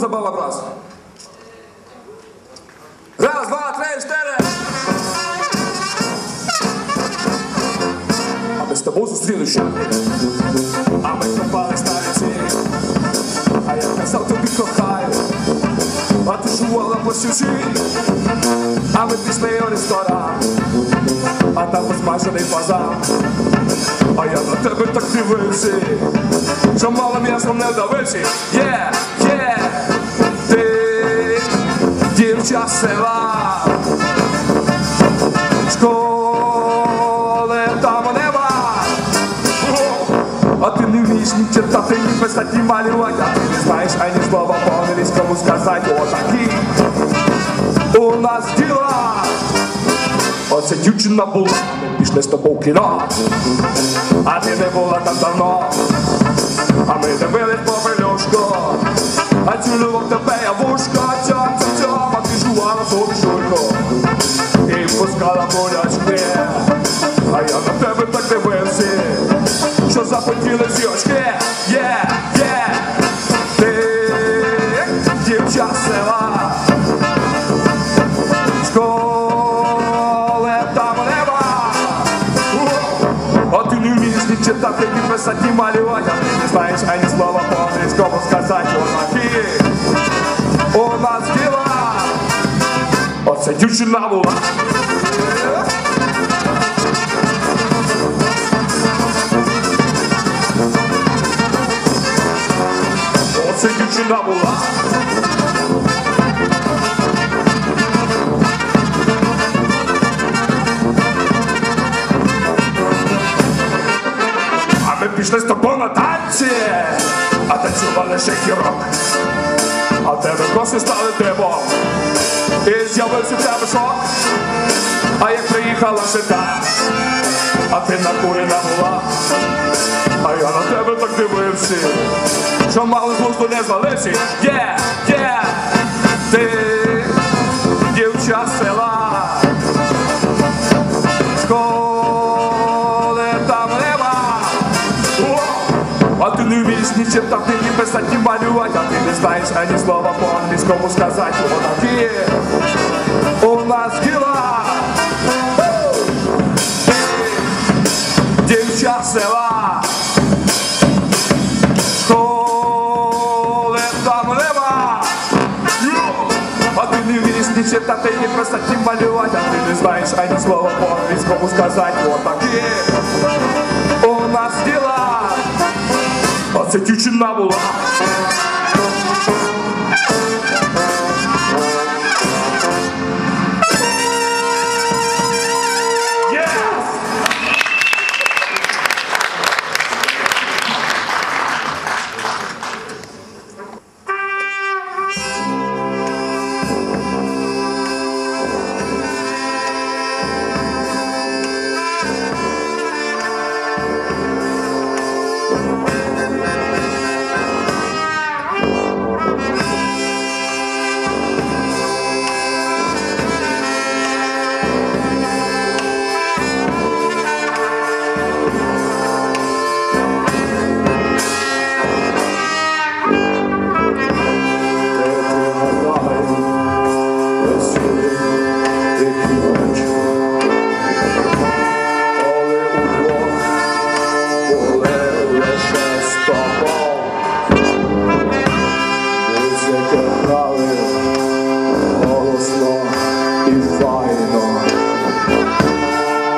забава раз. Раз, два, три, чотири. А ми з тобою зустрілися. А ми попались на ліці. А я казав тобі кохаю. А ти жувала по сюжі. А ми пішли у ресторан. А там посмажений базар. А я на тебе так дивився, що мало м'ясом не вдавився. Є, є, ти дівча села. Школи там нема. А ти не вмієш ні читати, ні писати, ні малювати, а ти не знаєш ані слова по-англійському сказати. Отакі у нас діла. Оце дівчина була, ми пішли з тобою в кіно. А ти не була там давно. А ми дивились попелюшку. А цілував тебе я вушка, цьом, цьом, цьом, а ти жувала собі жуйку. І пускала болячки. А я на тебе так дивився, що запотіли зірочки. Оце дівчина була. Оце дівчина була. А ми пішли з тобою на танці, а танцювали ще хірок. А в тебе коси стали дибом. З'явився тебе шок. А як приїхала жита, а ти накурена була. А я на тебе так дивився, що мало з не звалився. Є, є, ти дівча села. Школи там нема. А ти не вмієш ні читати, ні писати, ні малювати, а ти не знаєш ані слова по-англійському сказати. Отакі у нас діла. Ти Дівча з села. Школи там нема. Йо! А ти не вмієш ні читати, ні писати, ні малювати, а ти не знаєш ані слова по-англійському сказати. Отакі у нас діла. А це дівчина була.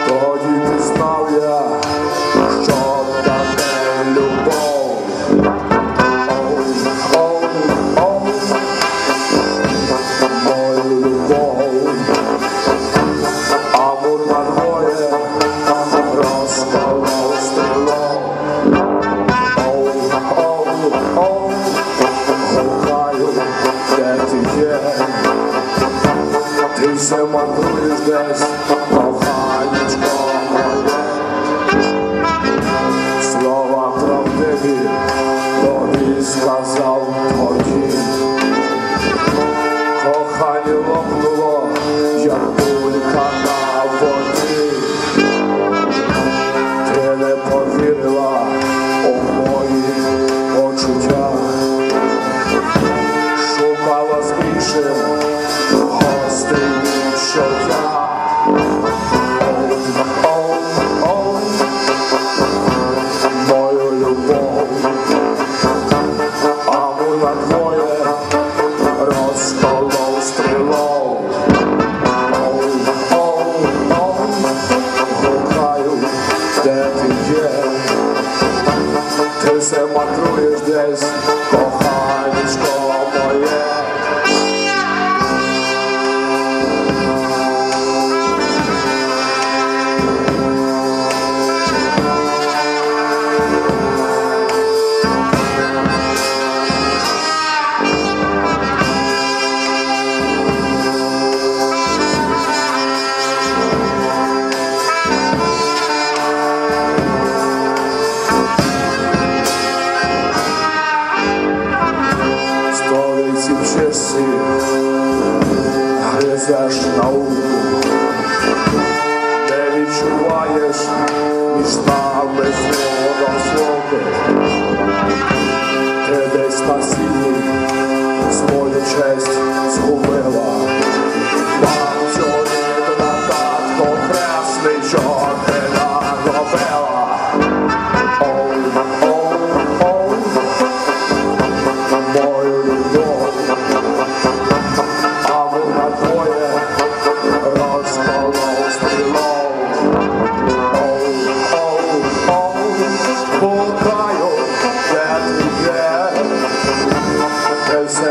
Тоді ти знав я, що таке любов. Оу, оу, оу, мою любов. Амур на двоє Ти все мандруєш десь, гризеш науку, не відчуваєш між без свого звуку. де десь на сіні свою честь згубила. Вам на татко хресний, що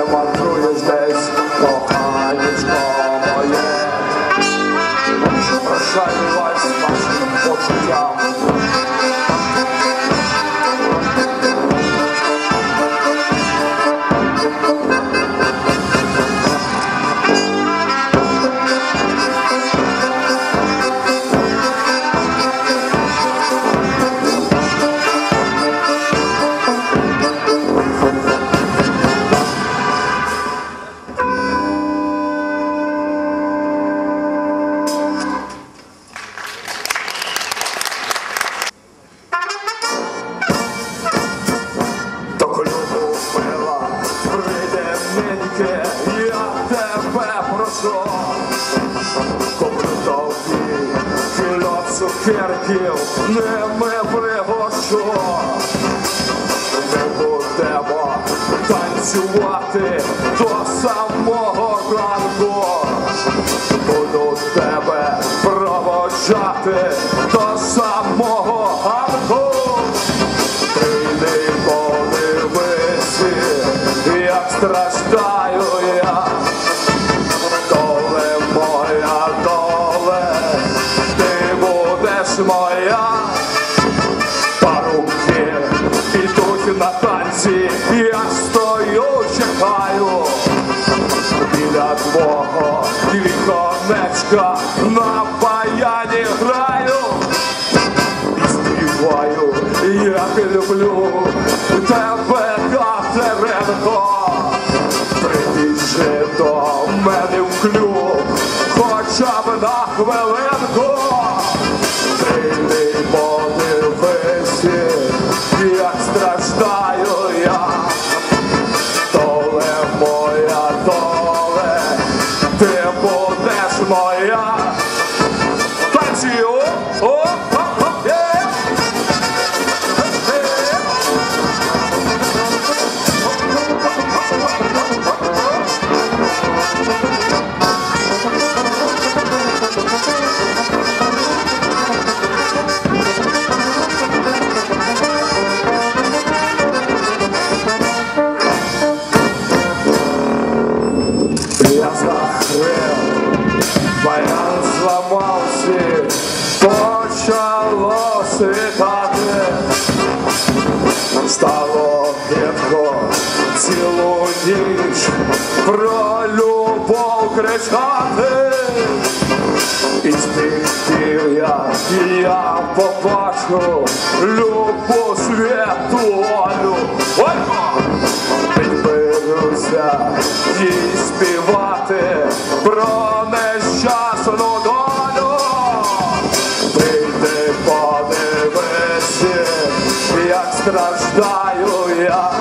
Ти все кільо не ними пригощу. Ми будемо танцювати до самого ранку. Буду тебе проводжати віконечка на баяні граю і співаю, як люблю тебе, Катеринко. Прийди до мене в клюв, хоча б на хвилинку. Кричати. І з я, я побачу любов святу Олю. Підберуся їй співати про нещасну долю. Прийди, подивися, як страждаю я.